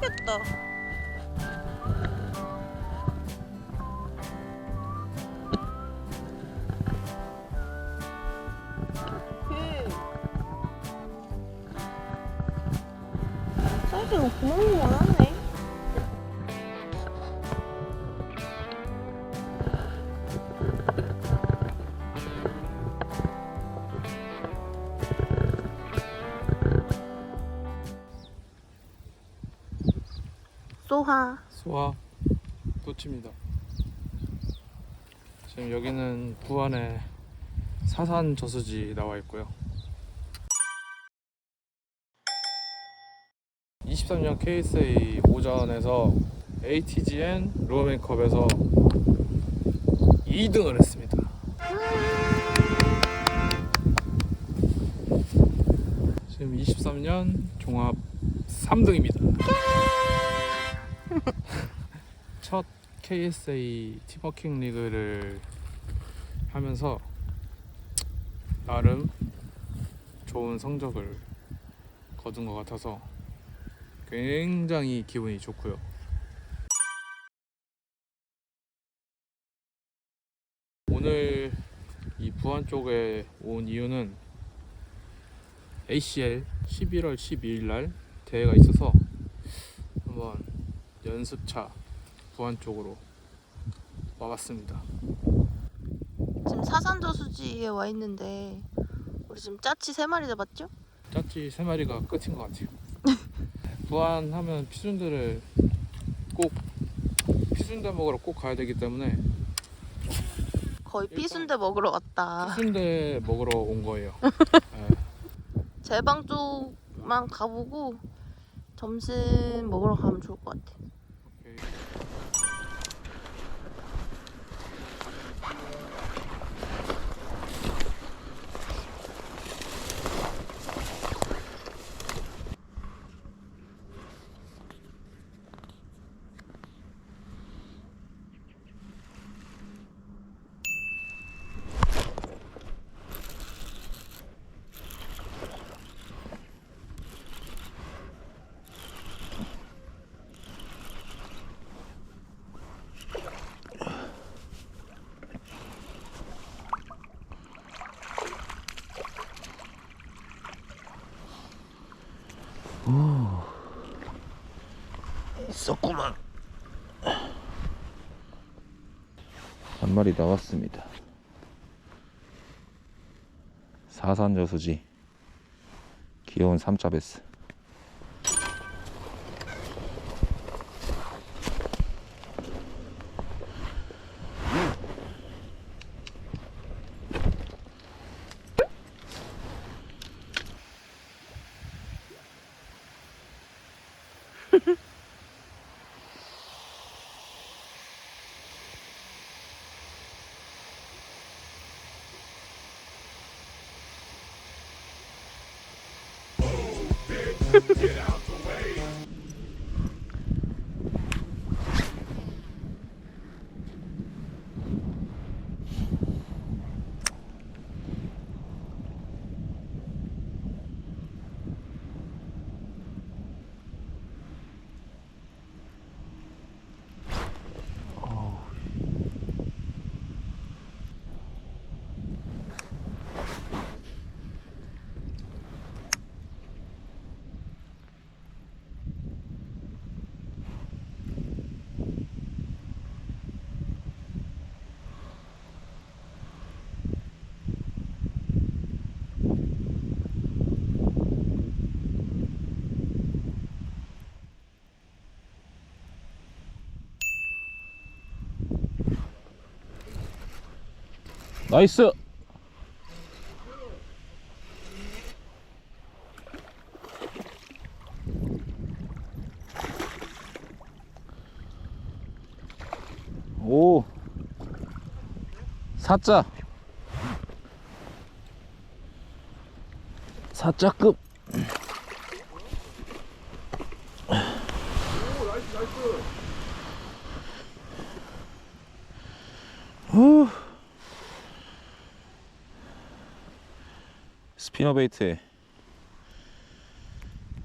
안 되겠다. 사이즈가 고만고만하 소하. 소화 도치입니다. 지금 여기는 부안의 사산 저수지 나와 있고요. 23년 KSA 오전에서 ATGN 로맨컵에서 2등을 했습니다. 지금 23년 종합 3등입니다. 첫 KSA 팀워킹 리그를 하면서 나름 좋은 성적을 거둔 것 같아서 굉장히 기분이 좋고요. 오늘 이 부안 쪽에 온 이유는 ACL 11월 12일 날 대회가 있어서 한번 연습차 부안 쪽으로 와봤습니다. 지금 사산 저수지에 와 있는데 우리 지금 짜치 세 마리 잡았죠? 짜치 세 마리가 끝인 것 같아요. 부안 하면 피순대를 꼭 피순대 먹으러 꼭 가야 되기 때문에 거의 피순대 먹으러 갔다. 피순대 먹으러 온 거예요. 네. 제방 쪽만 가보고 점심 먹으러 가면 좋을 것 같아. 오케이. 있었구만. 한 마리 나왔습니다. 사산 저수지 귀여운 삼자베스. Get out. 나이스. 오. 사자. 사자급. 스피너 베이트에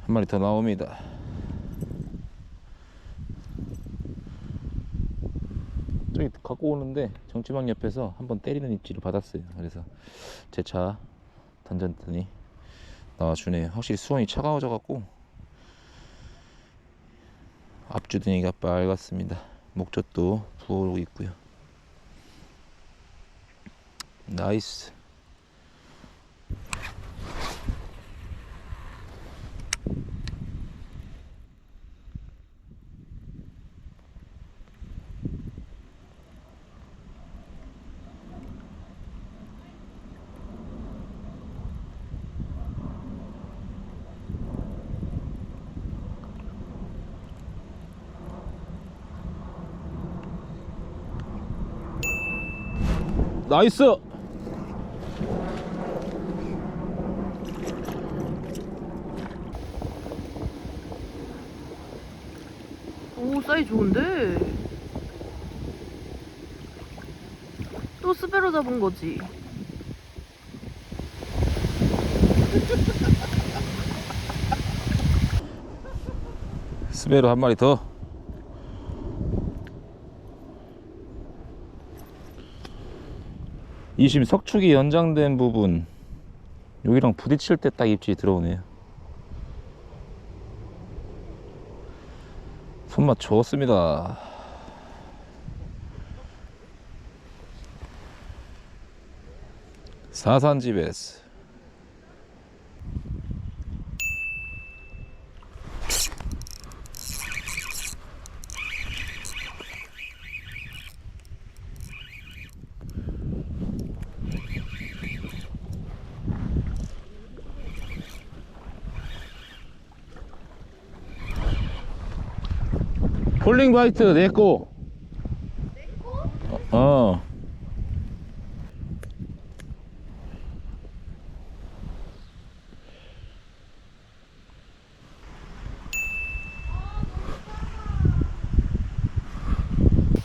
한 마리 더 나옵니다. 저기 갖고 오는데 정치망 옆에서 한번 때리는 입질을 받았어요. 그래서 제 차 던졌더니 나와주네요 확실히 수온이 차가워져 갖고 앞주둥이가 빨갛습니다. 목젖도 부어오고 있고요. 나이스. 나이스. 오 사이 좋은데 또 스베로 잡은 거지 스베로 한 마리 더. 이 지금 석축이 연장된 부분 여기랑 부딪힐 때 딱 입질이 들어오네요. 손맛 좋습니다. 사산집 폴링 바이트 내꺼. 어.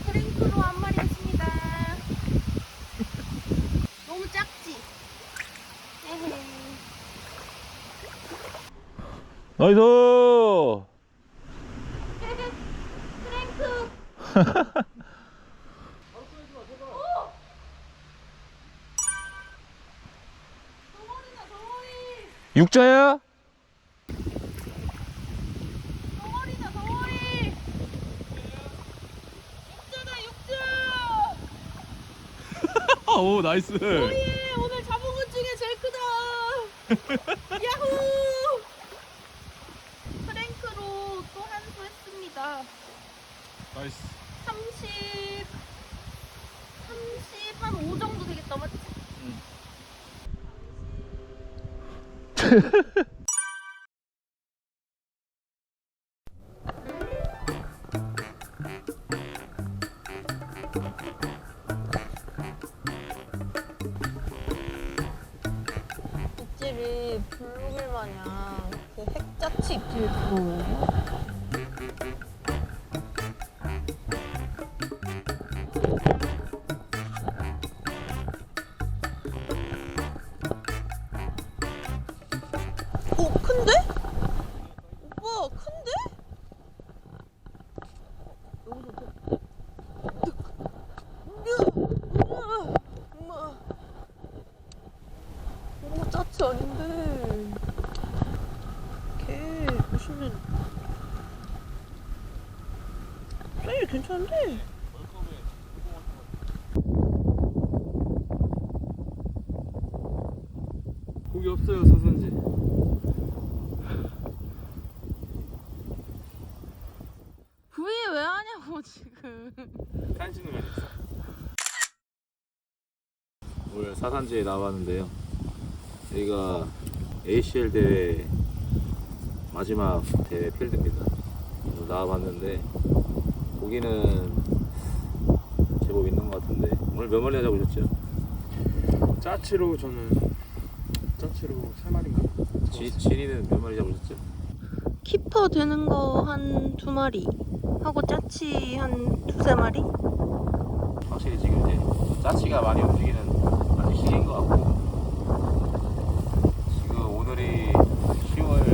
프랭크로 한 마리 했습니다. 너무 작지? 에헤이. 나이스 프랭크 육자야? 덩어리다 덩어리 육자다 육자 오 나이스 예, 오늘 잡은 것 중에 제일 크다 야호 프랭크로 또 한 수 했습니다 나이스. 30 30 한 5 정도 되겠다 맞지? 입질이 블루길 마냥 그 핵자치 입질 들어오네 요. 오 큰데? 오빠 큰데? 괜찮은데? 고기 없어요 사선지 구이 왜 하냐고 간신을 했어 오늘 사산지에 나왔는데요 여기가 ACL 대회 마지막 대회 필드입니다 오늘 나와봤는데 고기는 제법 있는 것 같은데 오늘 몇 마리나 잡으셨죠? 짜치로 저는 짜치로 세 마리인가? 지, 진이는 몇 마리 잡으셨죠? 키퍼 되는 거 한 두 마리 하고 짜치 한 두세 마리? 확실히 지금 이제 짜치가 많이 움직이는 아직 시기인 것 같고 지금 오늘이 10월